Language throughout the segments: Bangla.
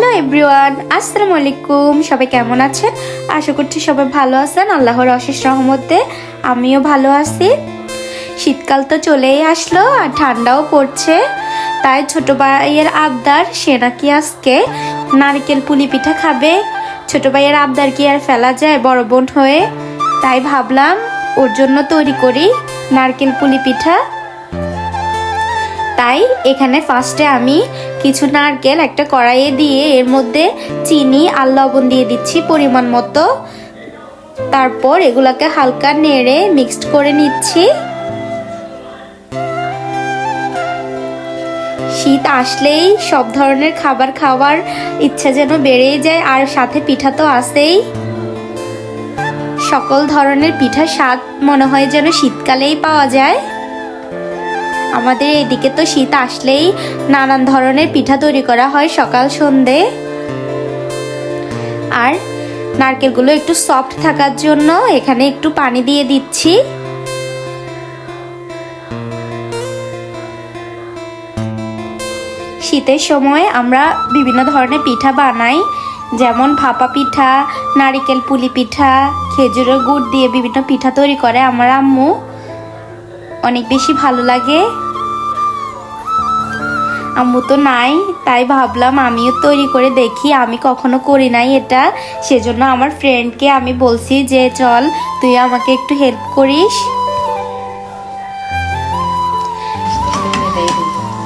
হ্যালো এভরিওয়ান, আসসালামু আলাইকুম। সবাই কেমন আছেন? আশা করছি সবাই ভালো আছেন। আল্লাহর অশেষ রহমতে আমিও ভালো আছি। শীতকাল তো চলেই আসলো আর ঠান্ডাও পড়ছে। তাই ছোট ভাইয়ের আবদার, সে নাকি আজকে নারকেল পুলি পিঠা খাবে। ছোট ভাইয়ের আবদার কি আর ফেলা যায় বড় বোন হয়ে? তাই ভাবলাম, ওর জন্য তৈরি করি নারকেল পুলি পিঠা। তাই এখানে ফার্স্টে আমি কিছু নারকেল একটা কড়াইয়ে দিয়ে এর মধ্যে চিনি আর লবণ দিয়ে দিচ্ছি পরিমাণ মতো। তারপর এগুলাকে হালকা নেড়ে মিক্সড করে নিচ্ছি। শীত আসলেই সব ধরনের খাবার খাওয়ার ইচ্ছা যেন বেড়েই যায়, আর সাথে পিঠা তো আসেই সকল ধরনের পিঠা স্বাদ মনে হয় যেন শীতকালেই পাওয়া যায়। আমাদের এদিকে তো শীত আসলেই নানান ধরনের পিঠা তৈরি করা হয় সকাল সন্ধে। আর নারকেলগুলো একটু সফট থাকার জন্য এখানে একটু পানি দিয়ে দিচ্ছি। শীতের সময় আমরা বিভিন্ন ধরনের পিঠা বানাই, যেমন ভাপা পিঠা, নারিকেল পুলি পিঠা, খেজুরের গুড় দিয়ে বিভিন্ন পিঠা তৈরি করে আমার আম্মু। অনেক বেশি ভালো লাগে। আম্মু তো নাই, তাই ভাবলাম আমিও তৈরি করে দেখি। আমি কখনো করি নাই এটা। সেজন্য আমার ফ্রেন্ডকে আমি বলছি যে, চল, তুই আমাকে একটু হেল্প করিস।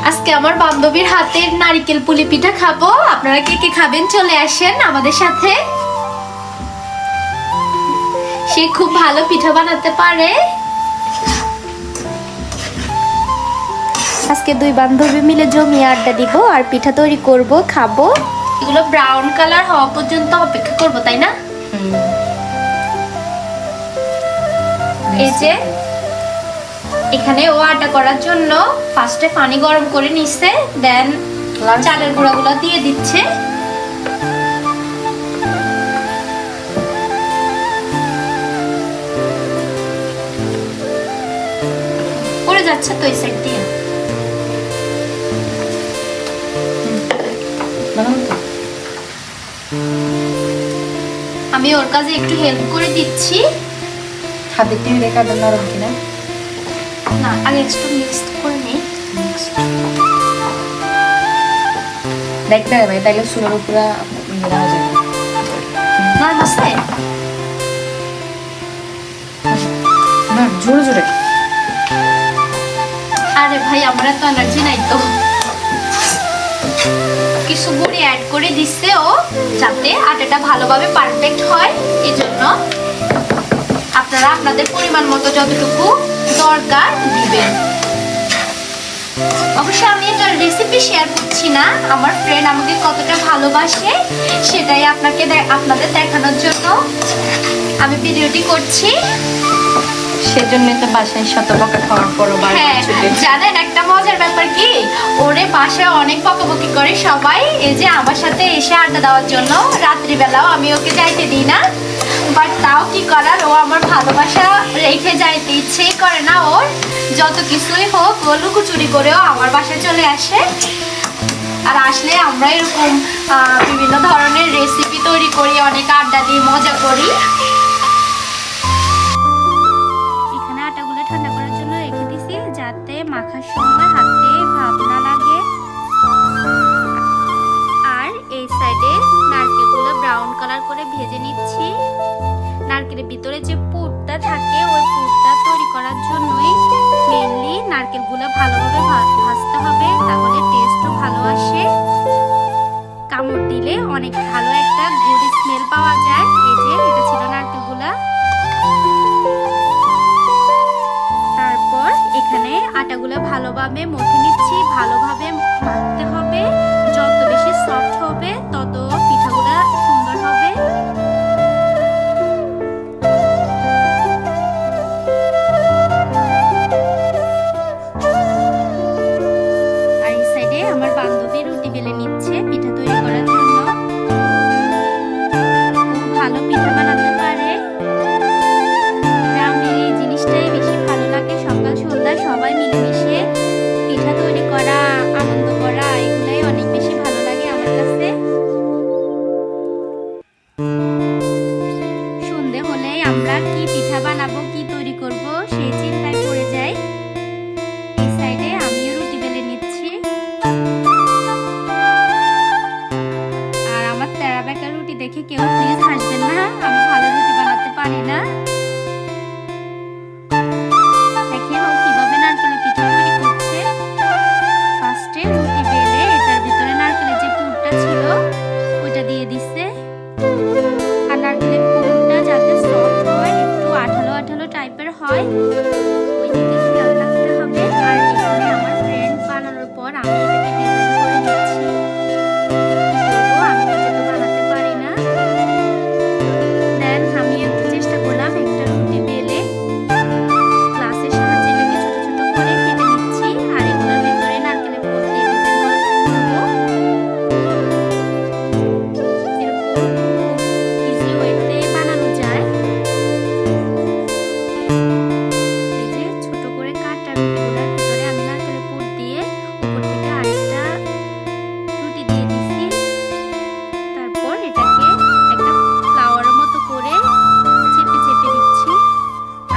আজকে আমার বান্ধবীর হাতের নারিকেল পুলি পিঠা খাব। আপনারা কে কে খাবেন চলে আসেন আমাদের সাথে। সে খুব ভালো পিঠা বানাতে পারে। আজকে দুই বান্ধবী মিলে জমিয়ে আড্ডা দিব আর পিঠা তৈরি করব খাব। এগুলো ব্রাউন কালার হওয়া পর্যন্ত অপেক্ষা করব তাই না? এই যে এখানে ও আটা করার জন্য ফার্স্টে পানি গরম করে নিচ্ছে দেন চালের গুঁড়াগুলো দিয়ে দিচ্ছে। পড়ে যাচ্ছে তো এই সাইড দিয়ে আমি ওর কাজে একটু হেল্প করে দিচ্ছি। হাতে টিভি দেখা দেন নরম কিনা না? আগে একটু মিক্স করে নেই। দেখতে হবে তাইলে সুরের উপরে ইয়ে যাবে। নরম আছে না জোরে জোরে। আরে ভাই আমরা তো এনার্জি নাই তো। কিছু গুঁড়ি অ্যাড করে দিচ্ছে ও, যাতে আটাটা ভালোভাবে পারফেক্ট হয়। এই জন্য আপনারা আপনাদের পরিমাণ মতো যতটুকু দরকার দিবেন। অবশ্যই আমি এটা রেসিপি শেয়ার করছি না। আমার ফ্রেন্ড আমাকে কতটা ভালোবাসে, সেটাই আপনাকে আপনাদের দেখানোর জন্য আমি ভিডিওটি করছি। সেজন্যই তো বাসায় শত বকা খাওয়ার পরও হ্যাঁ বারবার ছুটে জানেন একটা মজার ব্যাপার কি ওরে বাসায় অনেক বকাবকি করে সবাই এই যে আমার সাথে এসে আড্ডা দেওয়ার জন্য রাত্রিবেলাও আমি ওকে যাইতে দিই না। বাট তাও কি করার ও আমার ভালোবাসা রেখে যাইতে ইচ্ছেই করে না ওর। যত কিছুই হোক ও লুকোচুরি করেও আমার বাসায় চলে আসে। আর আসলে আমরা এরকম বিভিন্ন ধরনের রেসিপি তৈরি করি অনেক আড্ডা দিই মজা করি। ভালোভাবে মথে নিচ্ছি ভালোভাবে মাখতে হবে। যত বেশি সফট হবে তত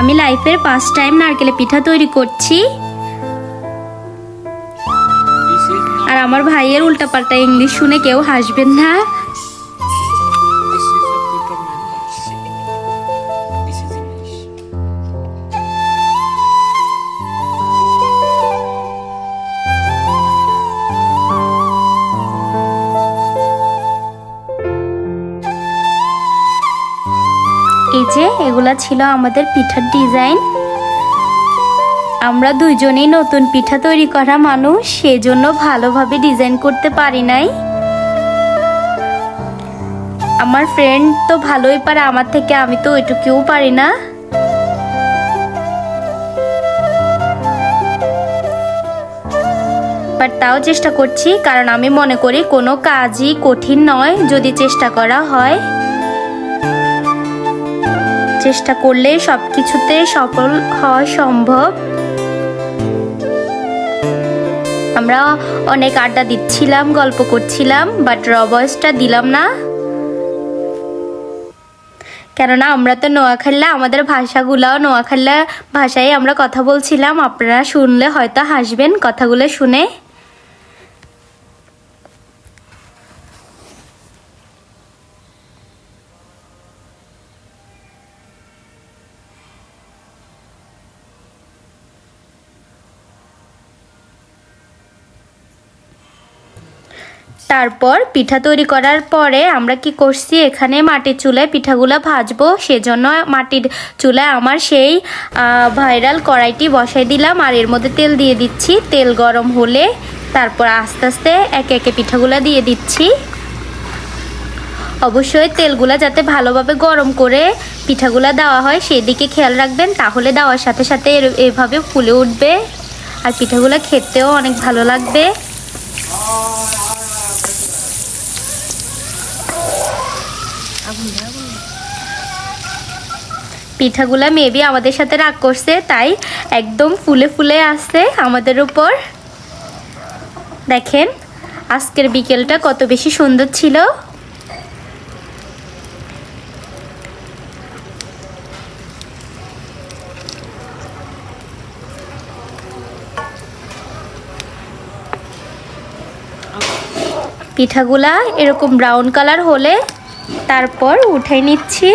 আমি লাইফের ফার্স্ট টাইম নারকেলের পিঠা তৈরি করছি. আর আমার ভাইয়ের উল্টাপাল্টা ইংলিশ শুনে কেউ হাসবেন না যে এগুলা ছিল আমাদের পিঠার ডিজাইন। আমরা দুইজনেই নতুন পিঠা তৈরি করা মানুষ, সেজন্য ভালোভাবে ডিজাইন করতে পারি নাই। আমার ফ্রেন্ড তো ভালোই পারে, আমার থেকে আমি তো ওইটুকুও পারি না। বাট তাও চেষ্টা করছি, কারণ আমি মনে করি কোনো কাজই কঠিন নয়, যদি চেষ্টা করা হয়। চেষ্টা করলে সব কিছুতে সফল হওয়া সম্ভব। আমরা অনেক আড্ডা দিচ্ছিলাম, গল্প করছিলাম বাট র দিলাম না। কেননা আমরা তো নোয়াখাল্লা, আমাদের ভাষাগুলাও নোয়াখাল্লা ভাষায় আমরা কথা বলছিলাম। আপনারা শুনলে হয়তো হাসবেন কথাগুলো শুনে। তারপর পিঠা তৈরি করার পরে আমরা কি করছি? এখানে মাটির চুলায় পিঠাগুলো ভাজবো। সেজন্য মাটির চুলায় আমার সেই ভাইরাল কড়াইটি বসাই দিলাম। আর এর মধ্যে তেল দিয়ে দিচ্ছি। তেল গরম হলে তারপর আস্তে আস্তে একে একে পিঠাগুলো দিয়ে দিচ্ছি। অবশ্যই তেলগুলা যাতে ভালোভাবে গরম করে পিঠাগুলা দেওয়া হয়, সেদিকে খেয়াল রাখবেন। তাহলে দেওয়ার সাথে সাথে এভাবে ফুলে উঠবে। আর পিঠাগুলো খেতেও অনেক ভালো লাগবে। পিঠাগুলা মেবি আমাদের সাথে রাগ করছে, তাই একদম ফুলে ফুলে আসছে আমাদের উপর। দেখেন, আজকের বিকেলটা কত বেশি সুন্দর ছিল। পিঠাগুলা এরকম ব্রাউন কালার হলে তারপর উঠে নিচ্ছি।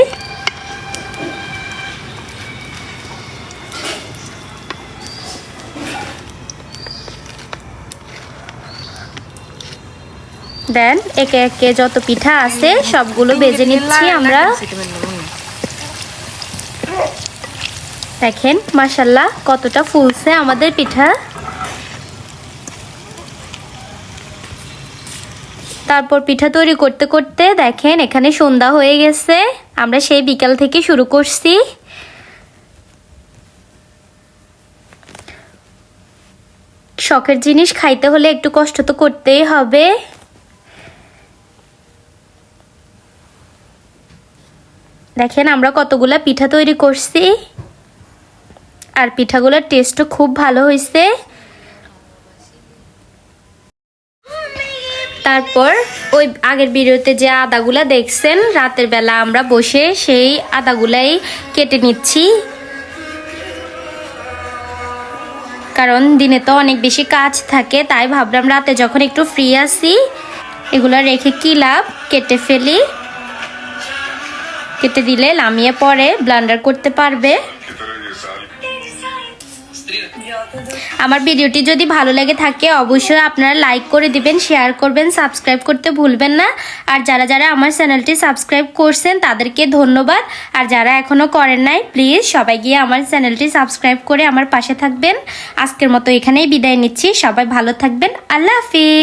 দেন একে একে যত পিঠা আছে সবগুলো বেজে নিচ্ছি আমরা। দেখেন মাসাল্লাহ কতটা ফুলছে আমাদের পিঠা। তারপর পিঠা তৈরি করতে করতে দেখেন এখানে সন্ধ্যা হয়ে গেছে। আমরা সেই বিকাল থেকে শুরু করছি। শখের জিনিস খাইতে হলে একটু কষ্ট তো করতেই হবে। দেখেন আমরা কতগুলা পিঠা তৈরি করছি। আর পিঠাগুলোর টেস্টও খুব ভালো হয়েছে তারপর ওই আগের ভিডিওতে যে আদাগুলা দেখছেন, রাতের বেলা আমরা বসে সেই আদাগুলাই কেটে নিচ্ছি। কারণ দিনে তো অনেক বেশি কাজ থাকে, তাই ভাবলাম রাতে যখন একটু ফ্রি আছি, এগুলো রেখে কি লাভ? কেটে ফেলি। কেটে দিলে লামিয়ে পরে ব্লান্ডার করতে পারবে। আমার ভিডিওটি যদি ভালো লাগে থাকে, অবশ্যই আপনারা লাইক করে দিবেন শেয়ার করবেন সাবস্ক্রাইব করতে ভুলবেন না। আর যারা যারা আমার চ্যানেলটি সাবস্ক্রাইব করছেন, তাদেরকে ধন্যবাদ। আর যারা এখনও করেন নাই প্লিজ সবাই গিয়ে আমার চ্যানেলটি সাবস্ক্রাইব করে আমার পাশে থাকবেন। আজকের মতো এখানেই বিদায় নিচ্ছি। সবাই ভালো থাকবেন। আল্লাহ হাফিজ।